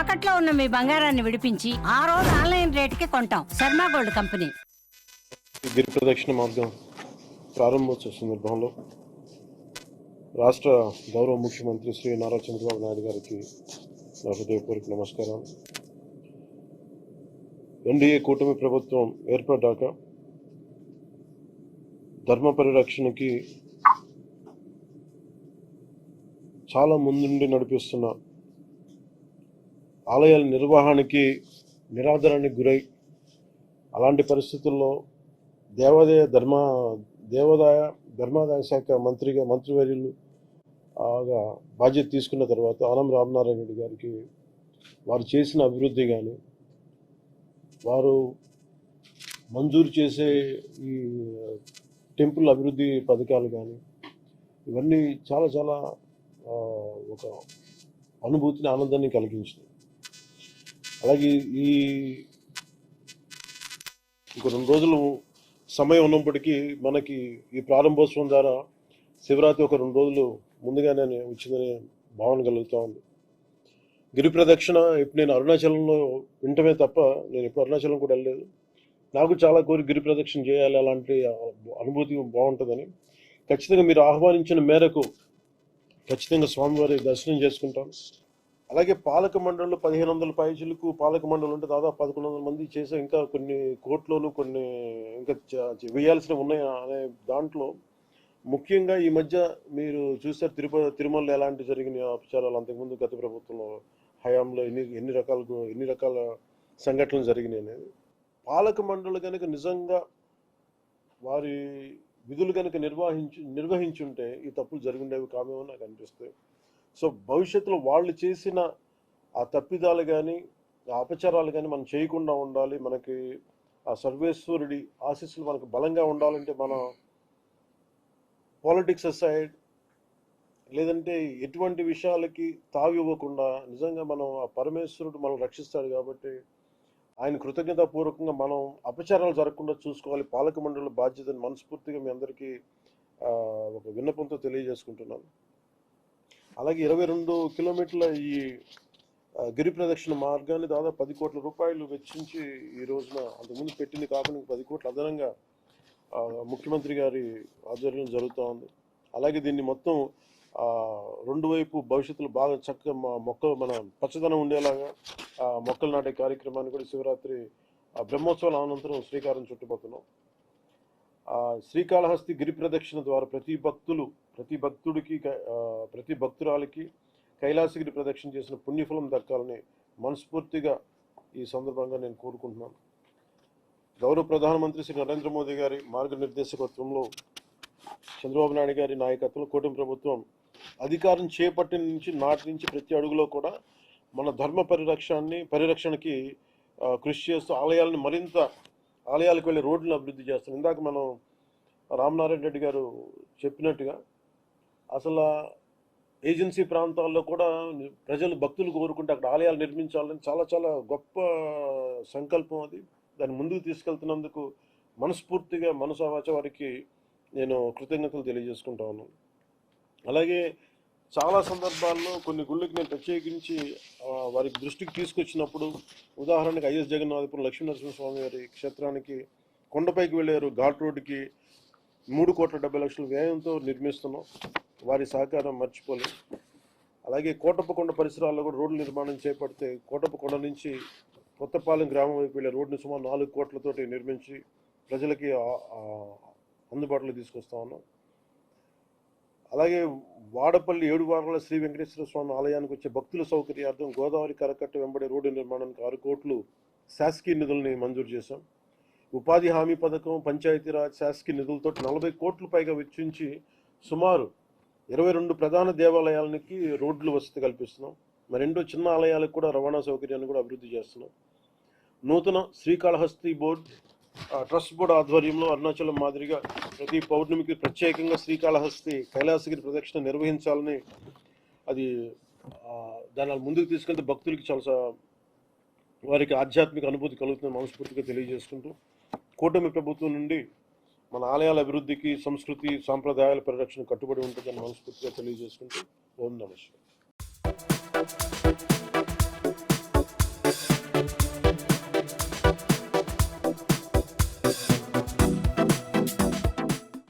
తాకట్లో ఉన్న మీ బంగారాన్ని విడిపించి ఆ రోజు ఆన్లైన్ రేటుకి కొంటాం. Sharma gold company. గిరి ప్రదక్షిణ మార్గం ప్రారంభోత్సవ సందర్భంలో రాష్ట్ర గౌరవ ముఖ్యమంత్రి శ్రీ నారా చంద్రబాబు నాయుడు గారికి నా హృదయపూర్వక నమస్కారం ఎన్డీఏ కూటమి ప్రభుత్వం ఏర్పడ్డాక ధర్మ పరిరక్షణకి చాలా ముందుండి నడిపిస్తున్న ఆలయాల నిర్వహణకి నిరాదరణకు గురై అలాంటి పరిస్థితుల్లో దేవాదాయ ధర్మ దేవాదాయ ధర్మాదాయ శాఖ మంత్రిగా మంత్రివర్యులు బాధ్యత తీసుకున్న తర్వాత ఆనం రామనారాయణ రెడ్డి గారికి వారు చేసిన అభివృద్ధి కానీ వారు మంజూరు చేసే ఈ టెంపుల్ అభివృద్ధి పథకాలు కానీ ఇవన్నీ చాలా చాలా ఒక అనుభూతిని ఆనందాన్ని కలిగించినాయి. అలాగే ఈ ఇంకో రెండు రోజులు సమయం ఉన్నప్పటికీ మనకి ఈ ప్రారంభోత్సవం ద్వారా శివరాత్రి ఒక రెండు రోజులు ముందుగానే వచ్చిందనే భావన కలుగుతూ ఉంది. గిరి ప్రదక్షిణ ఇప్పుడు నేను అరుణాచలంలో వింటమే తప్ప నేను ఎప్పుడు అరుణాచలం కూడా వెళ్ళలేదు. నాకు చాలా కోరి గిరి ప్రదక్షిణ చేయాలి అలాంటి అనుభూతి బాగుంటుందని. ఖచ్చితంగా మీరు ఆహ్వానించిన మేరకు ఖచ్చితంగా స్వామివారి దర్శనం చేసుకుంటాం. అలాగే పాలక మండలిలో పదిహేను వందల పైచులకు పాలక మండలి ఉంటే దాదాపు పదకొండు వందల మంది చేసే ఇంకా కొన్ని కోట్లోను కొన్ని ఇంకా వేయాల్సినవి ఉన్నాయి అనే దాంట్లో ముఖ్యంగా ఈ మధ్య మీరు చూస్తారు తిరుపతి తిరుమలలో ఎలాంటి జరిగిన అపచారాలు. అంతకుముందు గత ప్రభుత్వంలో హయాంలో ఎన్ని ఎన్ని రకాల ఎన్ని రకాల సంఘటనలు జరిగినాయి అనేది. పాలక మండలి కనుక నిజంగా వారి విధులు కనుక నిర్వహించి నిర్వహించుంటే ఈ తప్పులు జరిగిండేవి కామేమో నాకు అనిపిస్తాయి సో భవిష్యత్తులో వాళ్ళు చేసిన ఆ తప్పిదాలు కానీ ఆ అపచారాలు కానీ మనం చేయకుండా ఉండాలి. మనకి ఆ సర్వేశ్వరుడి ఆశీస్సులు మనకు బలంగా ఉండాలంటే మన పాలిటిక్స్ అసైడ్ లేదంటే ఎటువంటి విషయాలకి తావి ఇవ్వకుండా నిజంగా మనం ఆ పరమేశ్వరుడు మనం రక్షిస్తాడు కాబట్టి ఆయన కృతజ్ఞతాపూర్వకంగా మనం అపచారాలు జరగకుండా చూసుకోవాలి. పాలక మండలి బాధ్యతను మనస్ఫూర్తిగా మీ అందరికీ ఒక విన్నపంతో తెలియజేసుకుంటున్నాను. అలాగే ఇరవై రెండు కిలోమీటర్ల ఈ గిరి ప్రదక్షిణ మార్గాన్ని దాదాపు పది కోట్ల రూపాయలు వెచ్చించి ఈ రోజున అంతకుముందు పెట్టింది కాకుండా పది కోట్ల అదనంగా ముఖ్యమంత్రి గారి ఆధ్వర్యంలో జరుగుతూ ఉంది. అలాగే దీన్ని మొత్తం రెండు వైపు భవిష్యత్తులో బాగా చక్కగా మా మొక్క మన పచ్చదనం ఉండేలాగా ఆ, మొక్కలు నాటే కార్యక్రమాన్ని కూడా శివరాత్రి ఆ, బ్రహ్మోత్సవాల అనంతరం శ్రీకారం చుట్టుపోతున్నాం శ్రీకాళహస్తి గిరి ప్రదక్షిణ ద్వారా ప్రతి భక్తులు ప్రతి భక్తుడికి ప్రతి భక్తురాలికి కైలాసగిరి ప్రదక్షిణ చేసిన పుణ్యఫలం దక్కాలని మనస్ఫూర్తిగా ఈ సందర్భంగా నేను కోరుకుంటున్నాను. గౌరవ ప్రధానమంత్రి శ్రీ నరేంద్ర మోదీ గారి మార్గనిర్దేశకత్వంలో చంద్రబాబు నాయుడు గారి నాయకత్వంలో కూటమి ప్రభుత్వం అధికారం చేపట్టిన నుంచి నాటి నుంచి ప్రతి అడుగులో కూడా మన ధర్మ పరిరక్షణని పరిరక్షణకి కృషి చేస్తూ ఆలయాలను మరింత ఆలయాలకు వెళ్ళి రోడ్లను అభివృద్ధి చేస్తాం ఇందాక మనం రామనారాయణ రెడ్డి గారు చెప్పినట్టుగా అసలు ఏజెన్సీ ప్రాంతాల్లో కూడా ప్రజలు భక్తులు కోరుకుంటే అక్కడ ఆలయాలు నిర్మించాలని చాలా చాలా గొప్ప సంకల్పం అది. దాన్ని ముందుకు తీసుకెళ్తున్నందుకు మనస్ఫూర్తిగా మనసావాచ వారికి నేను కృతజ్ఞతలు తెలియజేసుకుంటా ఉన్నాను. అలాగే చాలా సందర్భాల్లో కొన్ని గుళ్ళకి నేను ప్రత్యేకించి వారికి దృష్టికి తీసుకొచ్చినప్పుడు ఉదాహరణకి ఐఎస్ జగన్నాథపురం లక్ష్మీనరసింహస్వామి వారి క్షేత్రానికి కొండపైకి వెళ్ళారు ఘాట్ రోడ్డుకి మూడు కోట్ల డెబ్బై లక్షల వ్యయంతో నిర్మిస్తున్నాం. వారి సహకారం మర్చిపోలేదు అలాగే కోటప్పకొండ పరిసరాల్లో కూడా రోడ్డు నిర్మాణం చేపడితే కోటప్పకొండ నుంచి కొత్తపాలెం గ్రామం వైపు వెళ్ళే రోడ్డుని సుమారు నాలుగు కోట్లతోటి నిర్మించి ప్రజలకి అందుబాటులో తీసుకొస్తా ఉన్నాం. అలాగే వాడపల్లి ఏడువారాల శ్రీ వెంకటేశ్వర స్వామి ఆలయానికి వచ్చే భక్తుల సౌకర్యార్థం గోదావరి కరకట్ట వెంబడి రోడ్డు నిర్మాణానికి ఆరు కోట్లు శాసకీయ నిధుల్ని మంజూరు చేశాం. ఉపాధి హామీ పథకం పంచాయతీరాజ్ శాసకీయ నిధులతో నలభై కోట్లు పైగా వెచ్చించి సుమారు ఇరవై రెండు ప్రధాన దేవాలయాలకి రోడ్లు వసతి కల్పిస్తున్నాం. మరి రెండో చిన్న ఆలయాలకు కూడా రవాణా సౌకర్యాన్ని కూడా అభివృద్ధి చేస్తున్నాం. నూతన శ్రీకాళహస్తి బోర్డ్ ట్రస్ట్ బోర్డు ఆధ్వర్యంలో అరుణాచలం మాదిరిగా ప్రతి పౌర్ణమికి ప్రత్యేకంగా శ్రీకాళహస్తి కైలాసగిరి ప్రదక్షిణ నిర్వహించాలని అది దాని ముందుకు తీసుకెళ్తే భక్తులకి చాలా వారికి ఆధ్యాత్మిక అనుభూతి కలుగుతుందని మనస్ఫూర్తిగా తెలియజేసుకుంటూ కూటమి ప్రభుత్వం నుండి మన ఆలయాల అభివృద్ధికి సంస్కృతి సాంప్రదాయాల పరిరక్షణ కట్టుబడి ఉంటుందని మనస్ఫూర్తిగా తెలియజేసుకుంటూ ఓం నమస్కారం